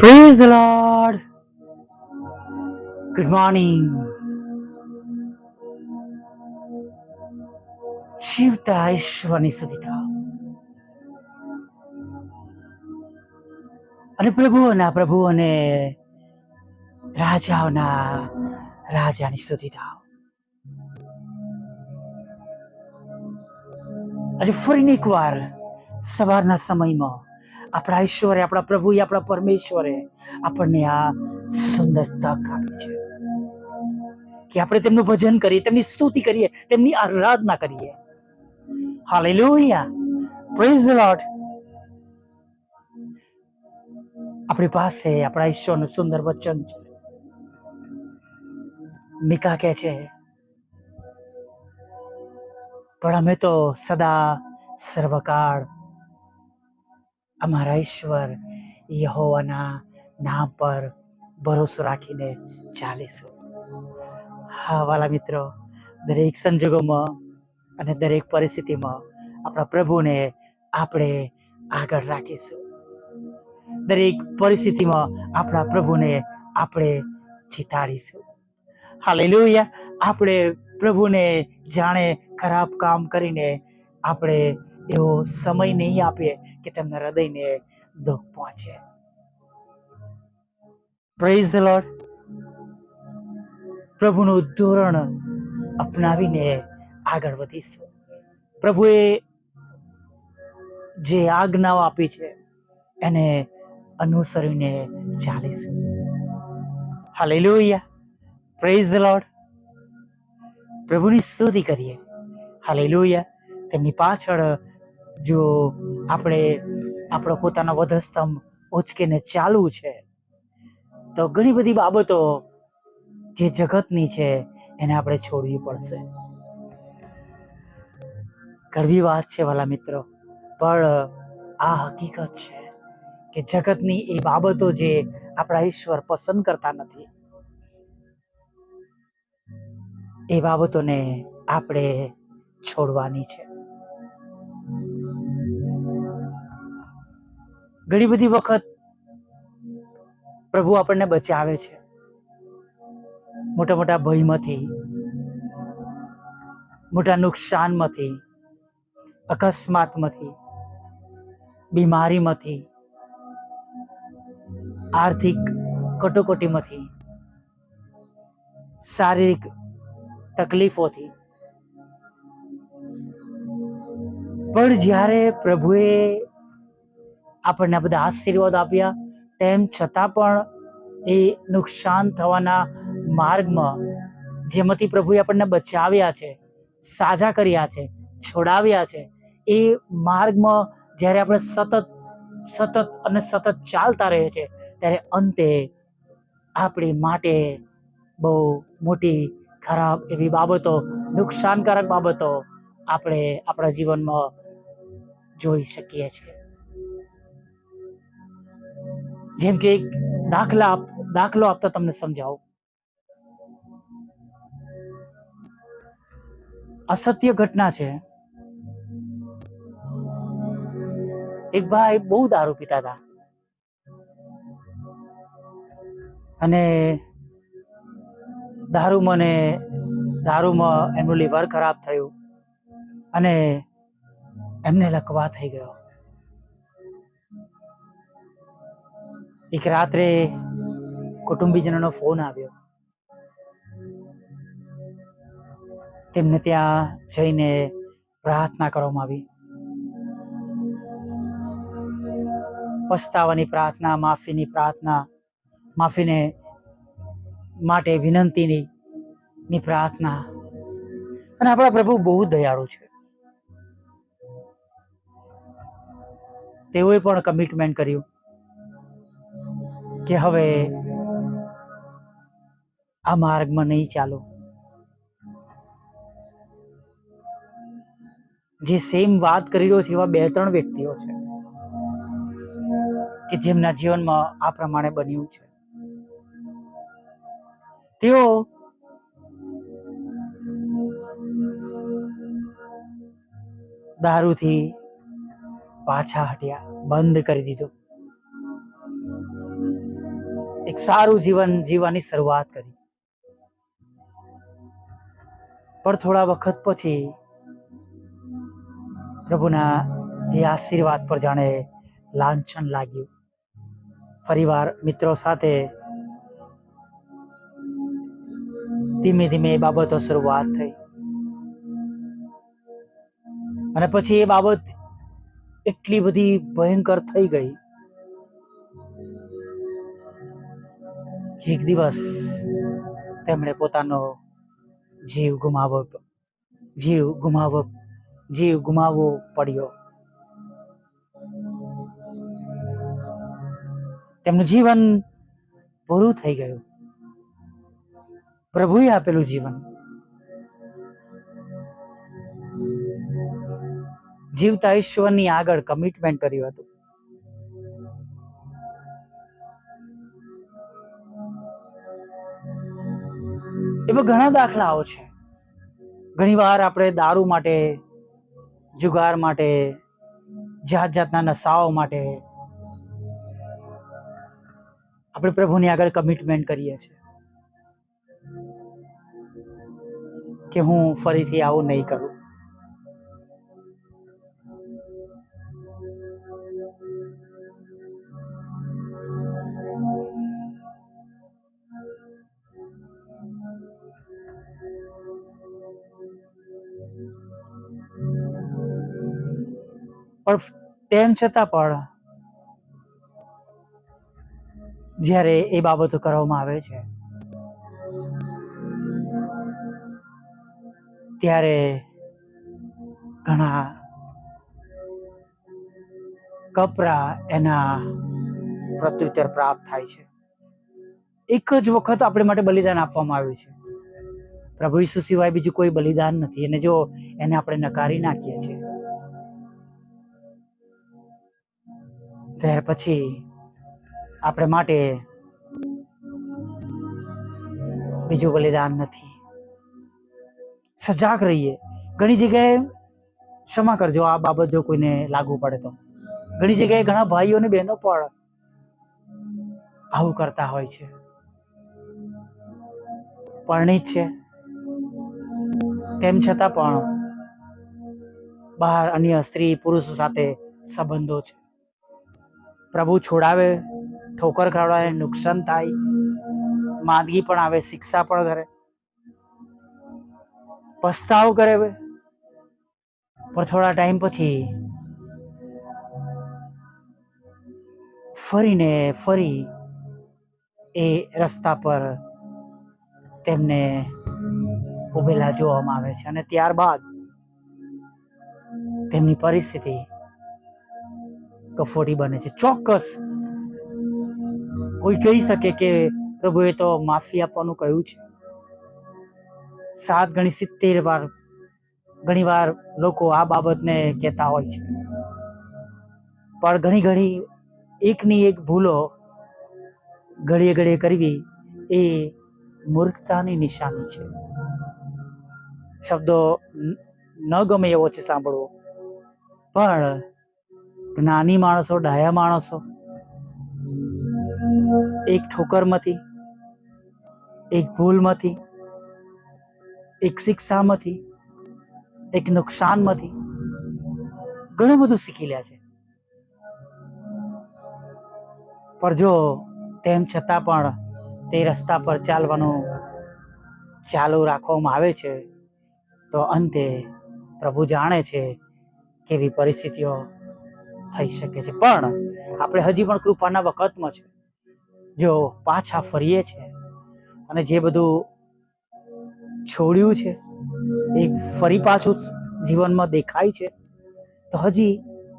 Praise the Lord. Good morning. જીવતા ઈશ્વરની થાવ અને પ્રભુઓના પ્રભુ અને રાજાઓના રાજાની સ્તુતિ થાવ આજે ફરીને એકવાર સવારના સમયમાં આપણા ઈશ્વરે, આપણા પ્રભુએ, આપણા પરમેશ્વરે આપણને આ સુંદર તક આપી છે. કે આપણે તેમનું ભજન કરીએ, તેમની સ્તુતિ કરીએ, તેમની આરાધના કરીએ. હાલેલુયા પ્રેઝ ધ લોર્ડ આપણી પાસે, આપણા ઈશ્વરનું સુંદર વચન છે. મિકા કહે છે, પણ અમે તો સદા સર્વકાળ અમારા ઈશ્વર યહોવાના નામ પર ભરોસો રાખીને ચાલીશું. હા, વાલા મિત્રો, દરેક સંજોગોમાં અને દરેક પરિસ્થિતિમાં આપણા પ્રભુને આપણે આગળ રાખીશું. દરેક પરિસ્થિતિમાં આપણા પ્રભુને આપણે જીતાડીશું. હાલેલુયા. આપણે પ્રભુને જાણે ખરાબ કામ કરીને આપણે એવો સમય નહીં આપીએ કે તેમના હૃદયને દુઃખ પહોંચે. પ્રેઝ ધ લોર્ડ પ્રભુનું ધોરણ અપનાવીને આગળ વધીશું. પ્રભુએ જે આજ્ઞાઓ આપી છે, એને અનુસરીને ચાલીશું. હાલેલુયા પ્રેઝ ધ લોર્ડ પ્રભુની સ્તુતિ કરીએ. હાલેલુયા તેમની પાછળ જો આપણે આપણો પોતાનો વધસ્તંભ ઉચકીને ચાલવું છે, તો ઘણી બધી બાબતો જે જગતની છે એને આપણે છોડવી પડશે. કરવી વાત છે વાલા મિત્રો, પણ આ હકીકત છે કે જગતની એ બાબતો જે આપણા ઈશ્વર પસંદ કરતા નથી, એ બાબતોને આપણે છોડવાની છે. ઘણી બધી વખત પ્રભુ આપણને બચાવે છે. મોટા મોટા ભયમાંથી, મોટા નુકસાનમાંથી, અકસ્માતમાંથી, બીમારીમાંથી, આર્થિક કટોકટીમાંથી, શારીરિક તકલીફોથી. પણ જ્યારે પ્રભુએ આપણને બધા આશીર્વાદ આપ્યા. તેમ છતાં પણ એ નુકસાન થવાના માર્ગમાં જેમાંથી પ્રભુએ આપણને બચાવ્યા છે, સાજા કર્યા છે, છોડાવ્યા છે, એ માર્ગમાં જ્યારે આપણે સતત સતત અને સતત ચાલતા રહીએ છીએ, ત્યારે અંતે આપણી માટે બહુ મોટી ખરાબ એવી બાબતો, નુકસાનકારક બાબતો આપણે આપણા જીવનમાં જોઈ શકીએ છીએ. જેમ કે એક દાખલા આપ- દાખલો આપતા તમને સમજાવું. અસત્ય ઘટના છે. એક ભાઈ બહુ દારૂ પીતા હતા. અને દારૂ મને, દારૂમાં એમનું લીવર ખરાબ થયું અને એમને લકવા થઈ ગયો. એક રાત્રે કુટુંબીજનોનો ફોન આવ્યો. તેમને ત્યાં જઈને પ્રાર્થના કરવામાં આવી. પસ્તાવાની પ્રાર્થના, માફીની પ્રાર્થના, માફીને માટે વિનંતીની, ની પ્રાર્થના. અને આપણા પ્રભુ બહુ દયાળુ છે. તેઓએ પણ કમિટમેન્ટ કર્યું. કે હવે આ માર્ગમાં નહીં ચાલો. જે સેમ વાત કરી રહ્યો છે એવા બે ત્રણ વ્યક્તિઓ છે કે જેમના જીવનમાં આ પ્રમાણે બન્યું છે. તેઓ દારૂથી પાછા હટ્યા, બંધ કરી દીધું. એક સારું જીવન જીવવાની શરૂઆત કરી. પણ થોડા વખત પછી પ્રભુના એ આશીર્વાદ પર જાણે લાંછન લાગ્યું. ફરીવાર મિત્રો સાથે ધીમે ધીમે એ બાબતો શરૂઆત થઈ. અને પછી એ બાબત એટલી બધી ભયંકર થઈ ગઈ એક દિવસ તેમણે પોતાનો જીવ ગુમાવવો જીવ ગુમાવવો જીવ ગુમાવવો પડ્યો. તેમનું જીવન પૂરું થઈ ગયું. પ્રભુએ આપેલું જીવન. જીવતા ઈશ્વરની આગળ કમિટમેન્ટ કર્યું હતું. એવા ઘણા દાખલાઓ છે. ઘણીવાર આપણે દારૂ માટે, જુગાર માટે જાત જાતના નશાઓ માટે આપણે પ્રભુની આગળ કમિટમેન્ટ કરીએ છીએ. કે હું ફરીથી આવું નહીં કરું. પણ તેમ છતાં પણ જ્યારે એ બાબતો કરવામાં આવે છે, ત્યારે ઘણા કપરા એના પ્રત્યુત્તર પ્રાપ્ત થાય છે. એક જ વખત આપણે માટે બલિદાન આપવામાં આવ્યું છે. પ્રભુ ઈસુ સિવાય બીજું કોઈ બલિદાન નથી. અને જો એને આપણે નકારી નાખીએ છીએ ત્યાર પછી આપણે માટે બીજું બલિદાન નથી. સજાગ રહીએ. ઘણી જગ્યાએ ક્ષમા કરજો, આ બાબત જો કોઈને લાગુ પડે તો. ઘણી જગ્યાએ ઘણા ભાઈઓ અને બહેનો પણ આવું કરતા હોય છે. પરણિત છે. તેમ છતાં પણ બહાર અન્ય સ્ત્રી પુરુષો સાથે સંબંધો છે. પ્રભુ છોડાવે, ઠોકર ખવડાવે, નુકસાન થાય, માંદગી પણ આવે, શિક્ષા પણ કરે, પસ્તાવો કરે પણ થોડા ટાઈમ પછી ફરીને ફરી એ રસ્તા પર તેમને ઉભેલા જોવામાં આવે છે અને ત્યારબાદ તેમની પરિસ્થિતિ કફોડી બને છે. ચોક્કસ. કોઈ કહી શકે કે, પ્રભુએ તો માફી આપવાનું કહ્યું છે. સાત ગણી સિત્તેર વાર, ઘણી વાર લોકો આ બાબતને કહેતા હોય છે. પણ ઘણી ઘણી એકની એક ભૂલો ઘડીએ ઘડીએ કરવી એ મૂર્ખતાની નિશાની છે. શબ્દો ન- ગમે એવો છે સાંભળવો. પણ જ્ઞાની માણસો, ડાયા માણસો, એક ઠોકરમાંથી, એક ભૂલમાંથી, એક શિક્ષામાંથી, એક નુકસાનમાંથી ઘણું બધું શીખી લે છે. પણ જો તેમ છતાં પણ તે રસ્તા પર ચાલવાનું ચાલુ રાખવામાં આવે છે, તો અંતે પ્રભુ જાણે છે કેવી પરિસ્થિતિઓ થઈ શકે છે. પણ આપણે હજી પણ કૃપાના વખતમાં છે. જો પાછા ફરીએ છે અને જે બધું છોડ્યું છે, એ ફરી પાછું જીવનમાં દેખાય છે, તો હજી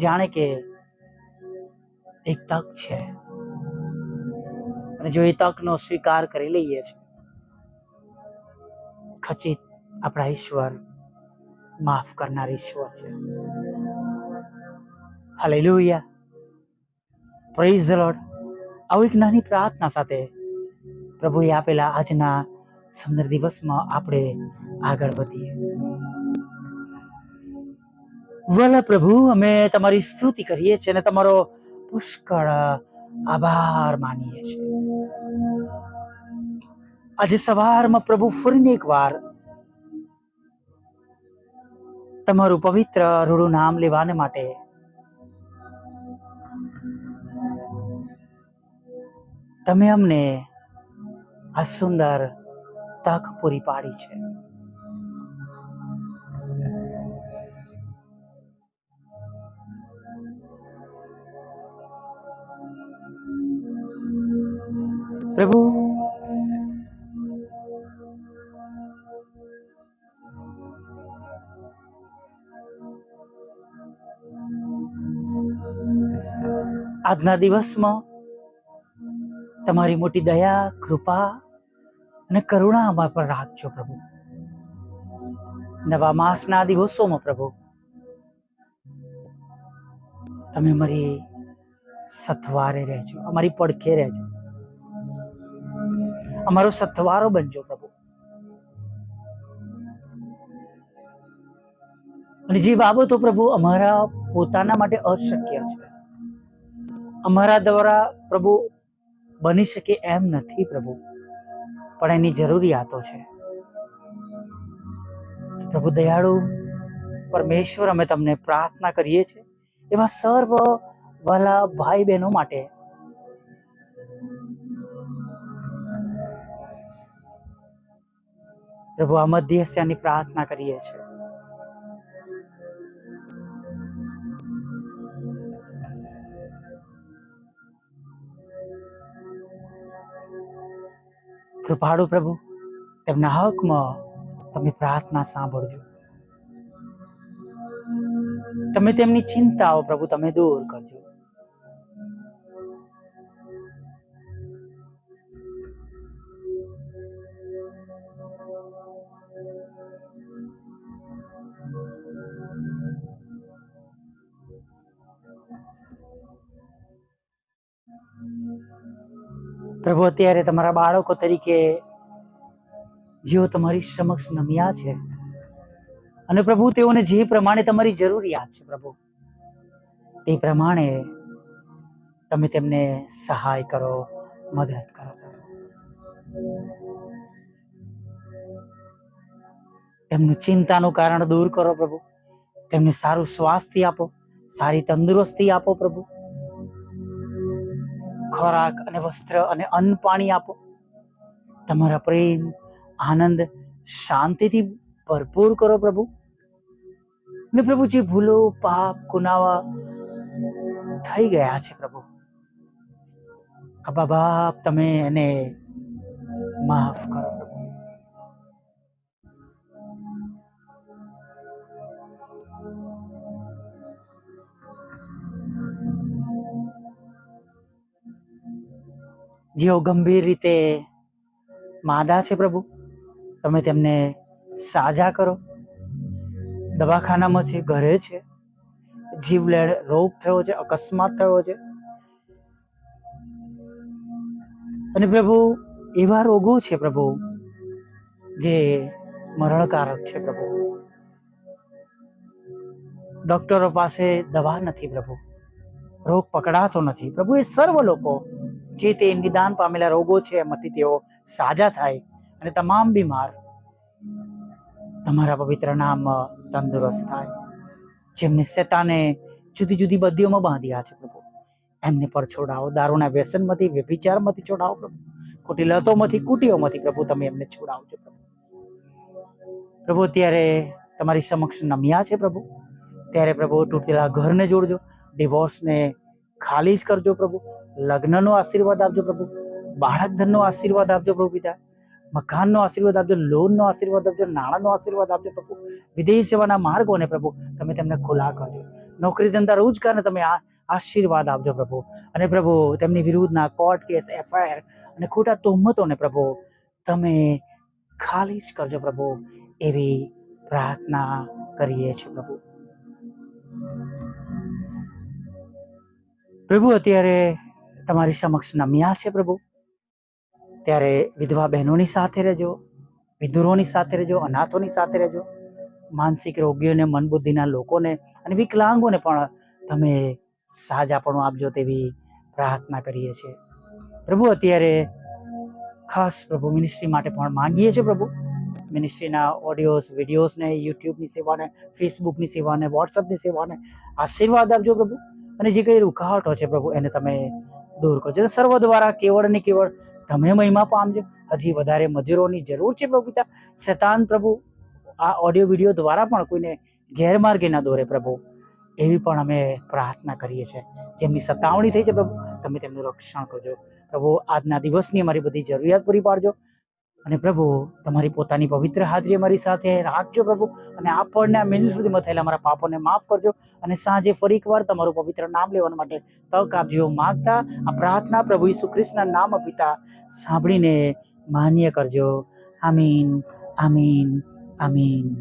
જાણે કે એક તક છે. અને જો એ તકનો સ્વીકાર કરી લઈએ છે, ખચિત આપણા ઈશ્વર, માફ કરનાર ઈશ્વર છે. હાલેલુયા પ્રેઝ લોર્ડ આવું એક નાની પ્રાર્થના સાથે પ્રભુએ આપેલા આજના સુંદર દિવસમાં આપણે આગળ વધીએ. વલા પ્રભુ, અમે તમારી સ્તુતિ કરીએ છીએ અને તમારો પુષ્કળ આભાર માનીએ છીએ. આજે સવારમાં પ્રભુ ફરીને એકવાર તમારું પવિત્ર રૂડું નામ લેવાને માટે તમે અમને આ સુંદર તક પૂરી પાડી છે. પ્રભુ આજના દિવસમાં તમારી મોટી દયા, કૃપા અને કરુણા અમારા પર રાખજો પ્રભુ. નવા માસના દિવસોમાં પ્રભુ, તમે અમારી સથવારે રહેજો, અમારી પડખે રહેજો. અમારો સથવારો બનજો પ્રભુ. અને જે બાબતો પ્રભુ અમારા પોતાના માટે અશક્ય છે, અમારા દ્વારા પ્રભુ બની શકે એમ નથી પ્રભુ. પણ એની જરૂરિયાતો છે. પ્રભુ દયાળુ, પરમેશ્વર, અમે તમને પ્રાર્થના કરીએ છીએ એવા સર્વ વાલા ભાઈ બહેનો માટે. પ્રભુ, આ મધ્યસ્થાની પ્રાર્થના કરીએ છીએ. કૃપાળુ પ્રભુ તેમના હકમાં તમે પ્રાર્થના સાંભળજો. તમે તેમની ચિંતાઓ પ્રભુ તમે દૂર કરજો. પ્રભુ, અત્યારે તમારા બાળકો તરીકે જેઓ તમારી સમક્ષ નમ્યા છે અને પ્રભુ, તેઓને જે પ્રમાણે તમારી જરૂરિયાત છે પ્રભુ, તે પ્રમાણે તમે તેમને સહાય કરો, મદદ કરો તેમનું ચિંતાનું કારણ દૂર કરો પ્રભુ. તેમને સારું સ્વાસ્થ્ય આપો, સારી તંદુરસ્તી આપો પ્રભુ. ખોરાક અને વસ્ત્ર અને અન્ન પાણી આપો. તમારા પ્રેમ, આનંદ શાંતિથી ભરપૂર કરો પ્રભુ. ને પ્રભુ, જે ભૂલો, પાપ, ગુનાવા થઈ ગયા છે પ્રભુ અબા બાપ તમે એને માફ કરો. જેઓ ગંભીર રીતે માદા છે પ્રભુ, તમે તેમને સાજા કરો. દવાખાનામાં છે, ઘરે છે. જીવલેણ રોગ થયો છે, અકસ્માત થયો છે. અને પ્રભુ, એવા રોગો છે પ્રભુ, જે મરણકારક છે પ્રભુ. ડોક્ટરો પાસે દવા નથી પ્રભુ. રોગ પકડાતો નથી. પ્રભુ, એ સર્વ લોકો જે તે નિદાન પામેલા રોગો છે, એમાંથી તેઓ સાજા થાય અને તમામ બીમાર તમારા પવિત્ર નામ તંદુરસ્ત થાય. જેમને શેતાને જુદી જુદી બદીઓમાં બાંધ્યા છે પ્રભુ. એમને પર છોડાવો, દારૂના વ્યસનમાંથી, વ્યભિચારમાંથી છોડાવો પ્રભુ. ખોટી લતોમાંથી, કુટીઓમાંથી પ્રભુ તમે એમને છોડાવજો પ્રભુ. પ્રભુ, અત્યારે તમારી સમક્ષ નમ્યા છે પ્રભુ. ત્યારે પ્રભુ તૂટેલા ઘરને જોડજો, ડિવોર્સને ખાલી જ કરજો પ્રભુ. લગ્નનો આશીર્વાદ આપજો પ્રભુ બાળક ધનનો આશીર્વાદ આપજો પ્રભુ પિતા, મકાનનો આશીર્વાદ આપજો, લોનનો આશીર્વાદ આપજો, નાણાંનો આશીર્વાદ આપજો પ્રભુ વિદેશ સેવાના માર્ગોને પ્રભુ, તમે તેમને ખુલ્લા કરજો. નોકરી ધંધા રોજગારને તમે આ આશીર્વાદ આપજો પ્રભુ. અને પ્રભુ, તેમની વિરુદ્ધના કોર્ટ કેસ, એફઆઈઆર અને ખોટા તોહમતોને પ્રભુ, તમે ખાલી જ કરજો પ્રભુ, એવી પ્રાર્થના કરીએ છીએ પ્રભુ. પ્રભુ, અત્યારે તમારી સમક્ષ નમ્યા છે પ્રભુ. ત્યારે વિધવા બહેનોની સાથે રહેજો, વિધુરોની સાથે રહેજો, અનાથોની સાથે રહેજો. માનસિક રોગીઓને મન બુદ્ધિના લોકોને અને વિકલાંગોને પણ તમે સાજાપણું આપજો તેવી પ્રાર્થના કરીએ છીએ. પ્રભુ, અત્યારે ખાસ પ્રભુ મિનિસ્ટ્રી માટે પણ માંગીએ છીએ પ્રભુ. મિનિસ્ટ્રીના ઓડિયોઝ વિડીયોઝને યુટ્યુબની સેવાને, ફેસબુકની સેવાને, વોટ્સઅપની સેવાને આશીર્વાદ આપજો પ્રભુ. અને જે કંઈ રૂકાવટો છે પ્રભુ, એને તમે દૂર કરજો. સર્વ દ્વારા કેવળ ને કેવળ તમે મહિમા પામજો. હજી વધારે મજૂરોની જરૂર છે પ્રભુ પિતા. શેતાન પ્રભુ, આ ઓડિયો વીડિયો દ્વારા પણ કોઈને ગેરમાર્ગે ના દોરે પ્રભુ. એવી પણ અમે પ્રાર્થના કરીએ છીએ. જેમની સતાવણી થઈ છે પ્રભુ, તમે તેમનું રક્ષણ કરજો. પ્રભુ, આજના દિવસની અમારી બધી જરૂરિયાત પૂરી પાડજો. અને પ્રભુ, તમારી પોતાની પવિત્ર હાજરી અમારી સાથે રાખજો પ્રભુ. અને આપણને આ મિનિટ સુધીમાં થયેલા અમારા પાપોને માફ કરજો. અને સાંજે ફરી એકવાર તમારું પવિત્ર નામ લેવા માટે તક આપજો. માગતા આ પ્રાર્થના પ્રભુ ઈસુ ખ્રિસ્તના નામ પિતા સાંભળીને માન્ય કરજો. આમીન આમીન આમીન.